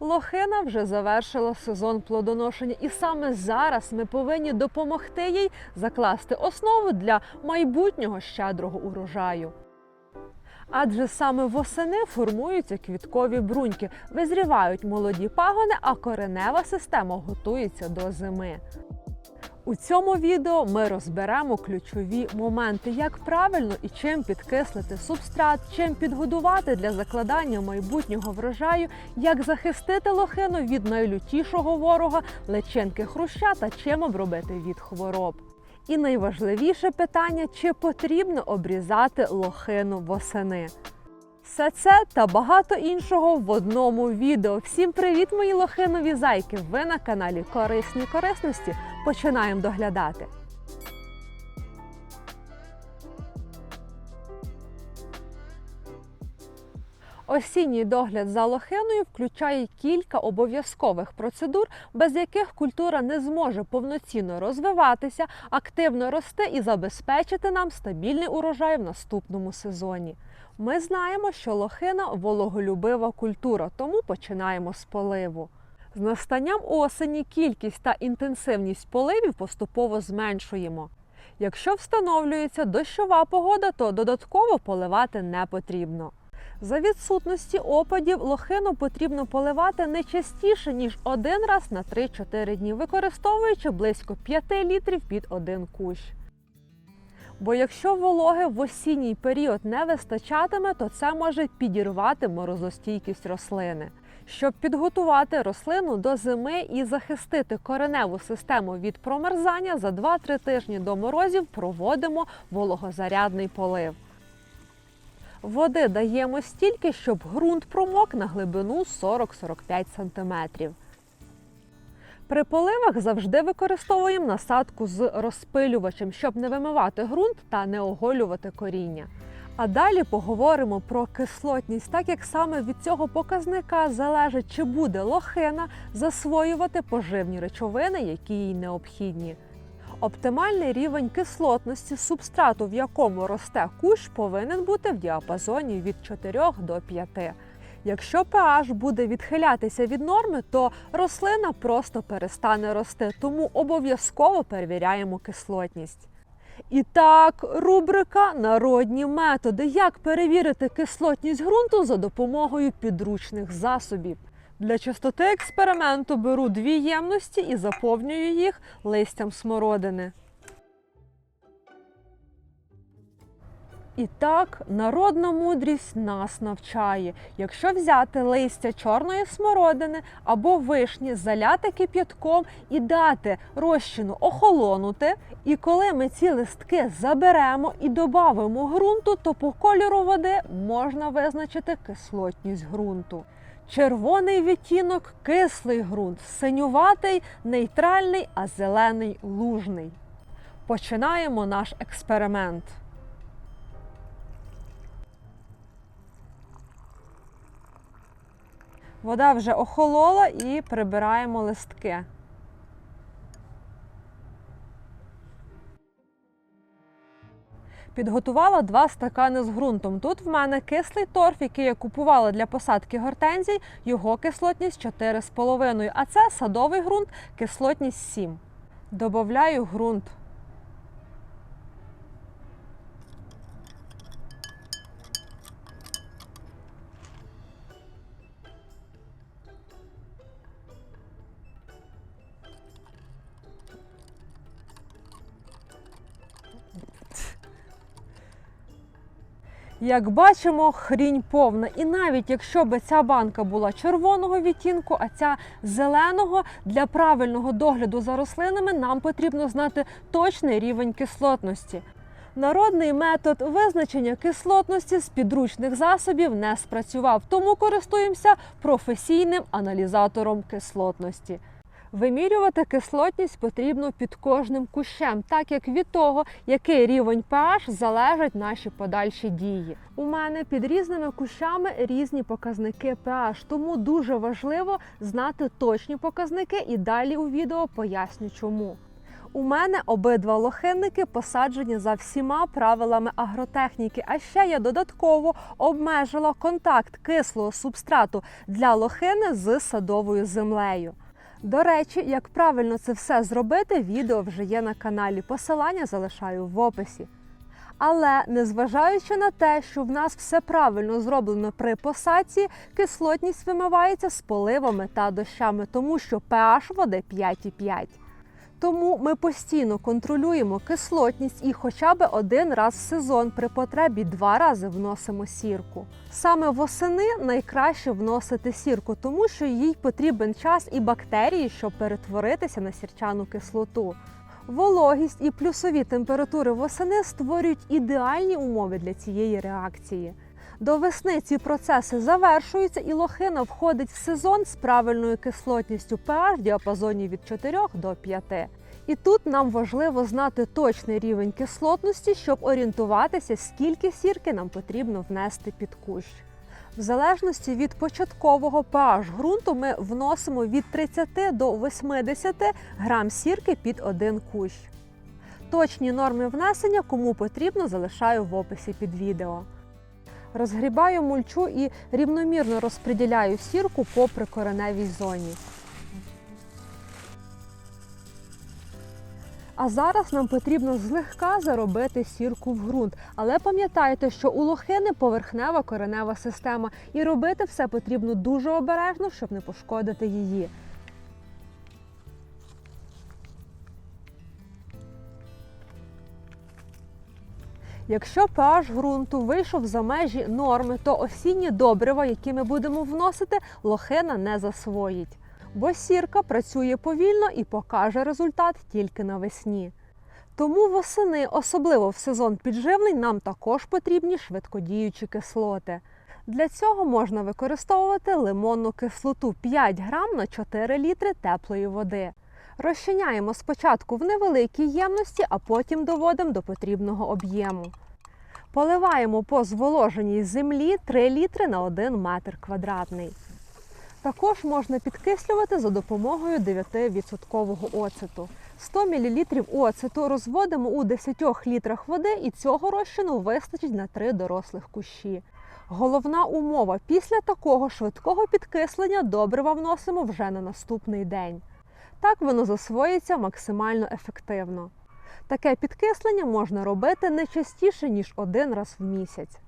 Лохина вже завершила сезон плодоношення, і саме зараз ми повинні допомогти їй закласти основу для майбутнього щедрого урожаю. Адже саме восени формуються квіткові бруньки, визрівають молоді пагони, а коренева система готується до зими. У цьому відео ми розберемо ключові моменти, як правильно і чим підкислити субстрат, чим підгодувати для закладання майбутнього врожаю, як захистити лохину від найлютішого ворога, личинки хруща та чим обробити від хвороб. І найважливіше питання: чи потрібно обрізати лохину восени? Все це та багато іншого в одному відео. Всім привіт, мої лохинові зайки! Ви на каналі Корисні корисності. Починаємо доглядати. Осінній догляд за лохиною включає кілька обов'язкових процедур, без яких культура не зможе повноцінно розвиватися, активно рости і забезпечити нам стабільний урожай в наступному сезоні. Ми знаємо, що лохина вологолюбива культура, тому починаємо з поливу. З настанням осені кількість та інтенсивність поливів поступово зменшуємо. Якщо встановлюється дощова погода, то додатково поливати не потрібно. За відсутності опадів лохину потрібно поливати не частіше, ніж один раз на 3-4 дні, використовуючи близько 5 літрів під один кущ. Бо якщо вологи в осінній період не вистачатиме, то це може підірвати морозостійкість рослини. Щоб підготувати рослину до зими і захистити кореневу систему від промерзання, за 2-3 тижні до морозів проводимо вологозарядний полив. Води даємо стільки, щоб ґрунт промок на глибину 40-45 см. При поливах завжди використовуємо насадку з розпилювачем, щоб не вимивати ґрунт та не оголювати коріння. А далі поговоримо про кислотність, так як саме від цього показника залежить, чи буде лохина засвоювати поживні речовини, які їй необхідні. Оптимальний рівень кислотності субстрату, в якому росте кущ, повинен бути в діапазоні від 4 до 5. Якщо pH буде відхилятися від норми, то рослина просто перестане рости, тому обов'язково перевіряємо кислотність. І так, рубрика Народні методи. Як перевірити кислотність ґрунту за допомогою підручних засобів. Для чистоти експерименту беру дві ємності і заповнюю їх листям смородини. І так, народна мудрість нас навчає. Якщо взяти листя чорної смородини або вишні, заляти кип'ятком і дати розчину охолонути, і коли ми ці листки заберемо і додамо ґрунту, то по кольору води можна визначити кислотність ґрунту. Червоний відтінок кислий ґрунт, синюватий нейтральний, а зелений лужний. Починаємо наш експеримент. Вода вже охолола і прибираємо листки. Підготувала два стакани з ґрунтом. Тут в мене кислий торф, який я купувала для посадки гортензій, його кислотність 4,5, а це садовий ґрунт, кислотність 7. Добавляю ґрунт. Як бачимо, хрінь повна. І навіть якщо би ця банка була червоного відтінку, а ця зеленого, для правильного догляду за рослинами нам потрібно знати точний рівень кислотності. Народний метод визначення кислотності з підручних засобів не спрацював, тому користуємося професійним аналізатором кислотності. Вимірювати кислотність потрібно під кожним кущем, так як від того, який рівень pH залежать наші подальші дії. У мене під різними кущами різні показники pH, тому дуже важливо знати точні показники і далі у відео поясню чому. У мене обидва лохинники посаджені за всіма правилами агротехніки. А ще я додатково обмежила контакт кислого субстрату для лохини з садовою землею. До речі, як правильно це все зробити, відео вже є на каналі. Посилання залишаю в описі. Але незважаючи на те, що в нас все правильно зроблено при посадці, кислотність вимивається з поливами та дощами, тому що pH води 5,5. Тому ми постійно контролюємо кислотність і хоча б один раз в сезон при потребі два рази вносимо сірку. Саме восени найкраще вносити сірку, тому що їй потрібен час і бактерії, щоб перетворитися на сірчану кислоту. Вологість і плюсові температури восени створюють ідеальні умови для цієї реакції. До весни ці процеси завершуються, і лохина входить в сезон з правильною кислотністю pH в діапазоні від 4 до 5. І тут нам важливо знати точний рівень кислотності, щоб орієнтуватися, скільки сірки нам потрібно внести під кущ. В залежності від початкового pH ґрунту ми вносимо від 30 до 80 грам сірки під один кущ. Точні норми внесення, кому потрібно, залишаю в описі під відео. Розгрібаю мульчу і рівномірно розподіляю сірку по прикореневій зоні. А зараз нам потрібно злегка заробити сірку в ґрунт. Але пам'ятайте, що у лохини поверхнева коренева система, і робити все потрібно дуже обережно, щоб не пошкодити її. Якщо pH ґрунту вийшов за межі норми, то осінні добрива, які ми будемо вносити, лохина не засвоїть. Бо сірка працює повільно і покаже результат тільки навесні. Тому восени, особливо в сезон підживлень, нам також потрібні швидкодіючі кислоти. Для цього можна використовувати лимонну кислоту 5 грам на 4 літри теплої води. Розчиняємо спочатку в невеликій ємності, а потім доводимо до потрібного об'єму. Поливаємо по зволоженій землі 3 літри на 1 метр квадратний. Також можна підкислювати за допомогою 9% оцету. 100 мл оцету розводимо у 10 літрах води і цього розчину вистачить на 3 дорослих кущі. Головна умова після такого швидкого підкислення добрива вносимо вже на наступний день. Так воно засвоїться максимально ефективно. Таке підкислення можна робити не частіше, ніж один раз в місяць.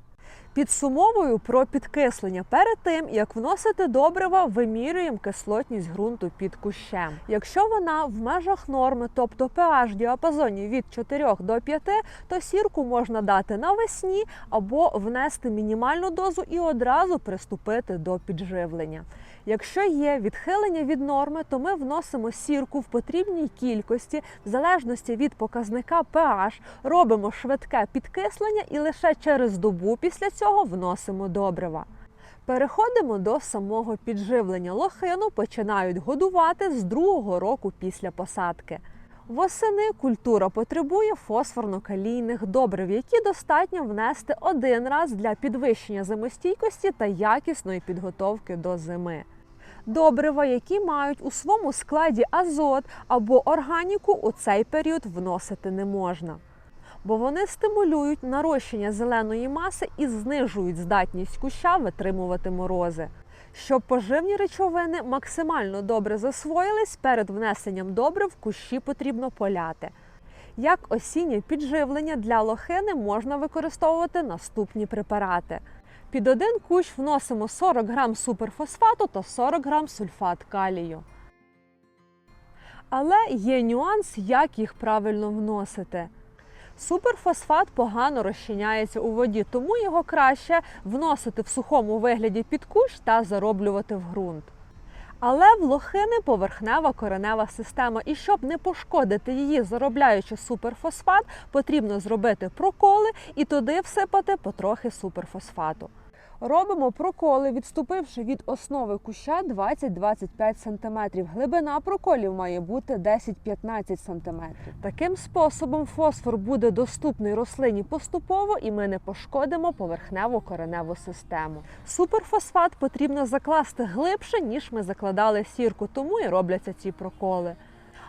Підсумовую про підкислення. Перед тим, як вносити добрива, вимірюємо кислотність ґрунту під кущем. Якщо вона в межах норми, тобто pH діапазоні від 4 до 5, то сірку можна дати навесні або внести мінімальну дозу і одразу приступити до підживлення. Якщо є відхилення від норми, то ми вносимо сірку в потрібній кількості, в залежності від показника pH, робимо швидке підкислення і лише через добу після цього вносимо добрива. Переходимо до самого підживлення. Лохину починають годувати з другого року після посадки. Восени культура потребує фосфорно-калійних добрив, які достатньо внести один раз для підвищення зимостійкості та якісної підготовки до зими. Добрива, які мають у своєму складі азот або органіку, у цей період вносити не можна. Бо вони стимулюють нарощення зеленої маси і знижують здатність куща витримувати морози. Щоб поживні речовини максимально добре засвоїлись, перед внесенням добрив кущі потрібно поляти. Як осіннє підживлення для лохини можна використовувати наступні препарати. Під один кущ вносимо 40 грам суперфосфату та 40 грам сульфат калію. Але є нюанс, як їх правильно вносити. Суперфосфат погано розчиняється у воді, тому його краще вносити в сухому вигляді під кущ та зароблювати в ґрунт. Але в лохини поверхнева коренева система, і щоб не пошкодити її, заробляючи суперфосфат, потрібно зробити проколи і туди всипати потрохи суперфосфату. Робимо проколи, відступивши від основи куща 20-25 см. Глибина проколів має бути 10-15 см. Таким способом фосфор буде доступний рослині поступово і ми не пошкодимо поверхневу кореневу систему. Суперфосфат потрібно закласти глибше, ніж ми закладали сірку, тому і робляться ці проколи.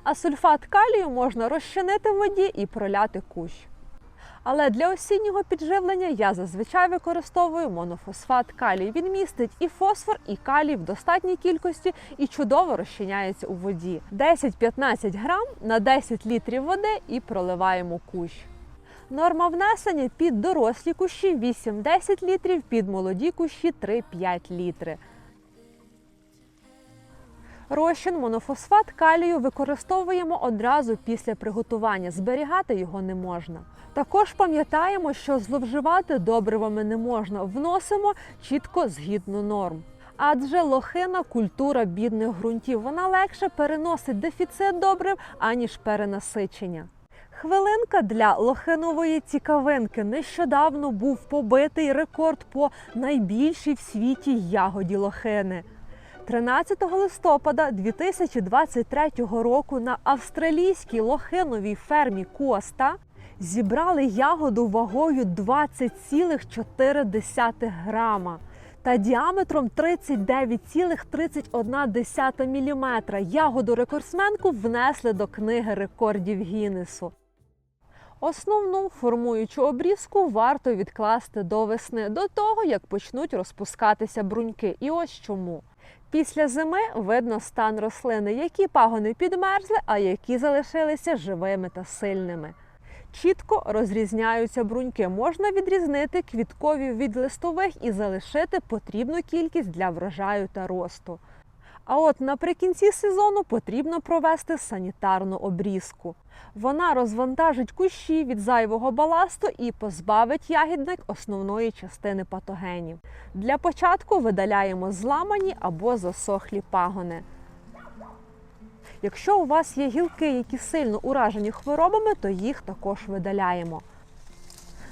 а сульфат калію можна розчинити в воді і проляти кущ. Але для осіннього підживлення я зазвичай використовую монофосфат калій. Він містить і фосфор, і калій в достатній кількості і чудово розчиняється у воді. 10-15 грам на 10 літрів води і проливаємо кущ. Норма внесення під дорослі кущі 8-10 літрів, під молоді кущі 3-5 літри. Розчин монофосфат калію використовуємо одразу після приготування. Зберігати його не можна. Також пам'ятаємо, що зловживати добривами не можна. Вносимо чітко згідно норм. Адже лохина культура бідних ґрунтів. Вона легше переносить дефіцит добрив, аніж перенасичення. Хвилинка для лохинової цікавинки. Нещодавно був побитий рекорд по найбільшій в світі ягоді лохини. 13 листопада 2023 року на австралійській лохиновій фермі Коста зібрали ягоду вагою 20,4 грама та діаметром 39,31 мм. Ягоду рекордсменку внесли до книги рекордів Гіннесу. Основну формуючу обрізку варто відкласти до весни, до того як почнуть розпускатися бруньки. І ось чому. Після зими видно стан рослини, які пагони підмерзли, а які залишилися живими та сильними. Чітко розрізняються бруньки. Можна відрізнити квіткові від листових і залишити потрібну кількість для врожаю та росту. А от наприкінці сезону потрібно провести санітарну обрізку. Вона розвантажить кущі від зайвого баласту і позбавить ягідник основної частини патогенів. Для початку видаляємо зламані або засохлі пагони. Якщо у вас є гілки, які сильно уражені хворобами, то їх також видаляємо.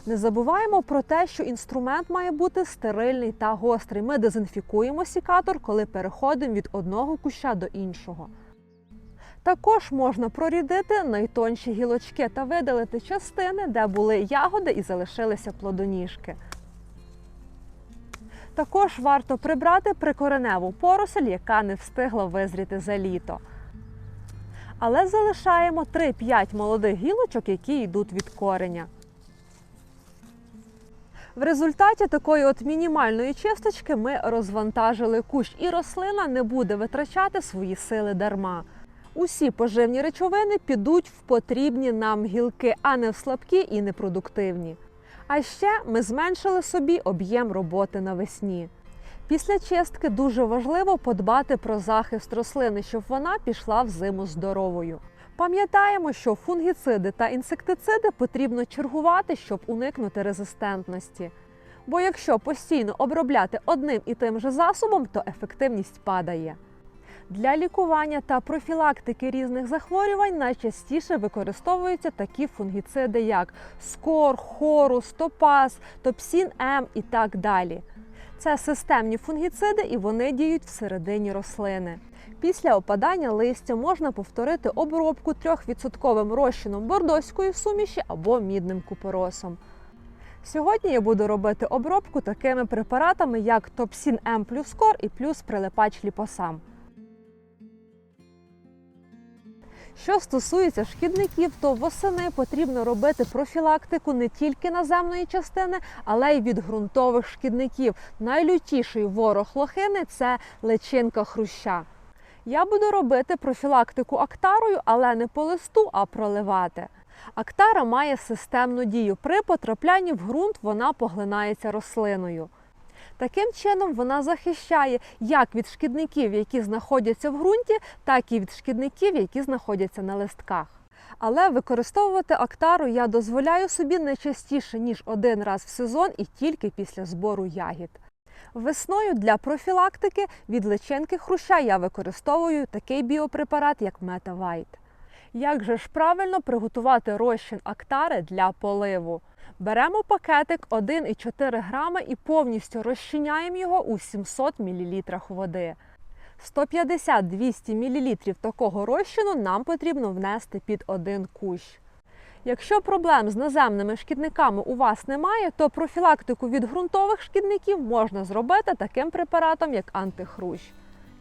Не забуваємо про те, що інструмент має бути стерильний та гострий. Ми дезінфікуємо сікатор, коли переходимо від одного куща до іншого. Також можна прорідити найтонші гілочки та видалити частини, де були ягоди і залишилися плодоніжки. Також варто прибрати прикореневу поросль, яка не встигла визріти за літо. Але залишаємо 3-5 молодих гілочок, які йдуть від кореня. В результаті такої от мінімальної чисточки ми розвантажили кущ, і рослина не буде витрачати свої сили дарма. Усі поживні речовини підуть в потрібні нам гілки, а не в слабкі і непродуктивні. А ще ми зменшили собі об'єм роботи навесні. Після чистки дуже важливо подбати про захист рослини, щоб вона пішла в зиму здоровою. Пам'ятаємо, що фунгіциди та інсектициди потрібно чергувати, щоб уникнути резистентності. Бо якщо постійно обробляти одним і тим же засобом, то ефективність падає. Для лікування та профілактики різних захворювань найчастіше використовуються такі фунгіциди, як скор, хорус, топаз, топсін М і так далі. Це системні фунгіциди і вони діють всередині рослини. Після опадання листя можна повторити обробку 3% розчином бордоської суміші або мідним купоросом. Сьогодні я буду робити обробку такими препаратами, як Топсін М плюс Кор і плюс прилипач ліпосам. Що стосується шкідників, то восени потрібно робити профілактику не тільки наземної частини, але й від ґрунтових шкідників. Найлютіший ворог лохини це личинка хруща. Я буду робити профілактику актарою, але не по листу, а проливати. Актара має системну дію. При потраплянні в ґрунт вона поглинається рослиною. Таким чином вона захищає як від шкідників, які знаходяться в ґрунті, так і від шкідників, які знаходяться на листках. Але використовувати актару я дозволяю собі не частіше, ніж один раз в сезон і тільки після збору ягід. Весною для профілактики від личинки хруща я використовую такий біопрепарат, як Метавайт. Як же ж правильно приготувати розчин актари для поливу? Беремо пакетик 1,4 грами і повністю розчиняємо його у 700 мл води. 150-200 мл такого розчину нам потрібно внести під один кущ. Якщо проблем з наземними шкідниками у вас немає, то профілактику від ґрунтових шкідників можна зробити таким препаратом, як антихрущ.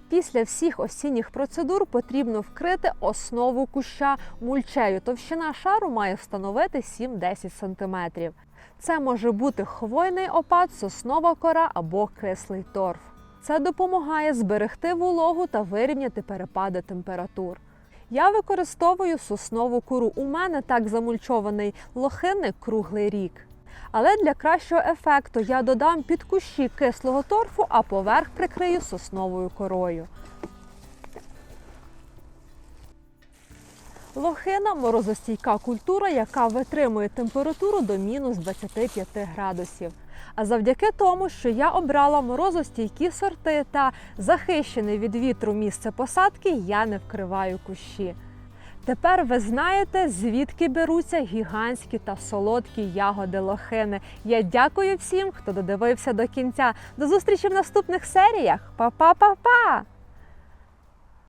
Після всіх осінніх процедур потрібно вкрити основу куща мульчею. Товщина шару має становити 7-10 см. Це може бути хвойний опад, соснова кора або кислий торф. Це допомагає зберегти вологу та вирівняти перепади температур. Я використовую соснову кору. У мене так замульчований лохинник круглий рік. Але для кращого ефекту я додам під кущі кислого торфу, а поверх прикрию сосновою корою. Лохина морозостійка культура, яка витримує температуру до мінус 25 градусів. А завдяки тому, що я обрала морозостійкі сорти та захищене від вітру місце посадки, я не вкриваю кущі. Тепер ви знаєте, звідки беруться гігантські та солодкі ягоди лохини. Я дякую всім, хто додивився до кінця. До зустрічі в наступних серіях. Па-па-па-па!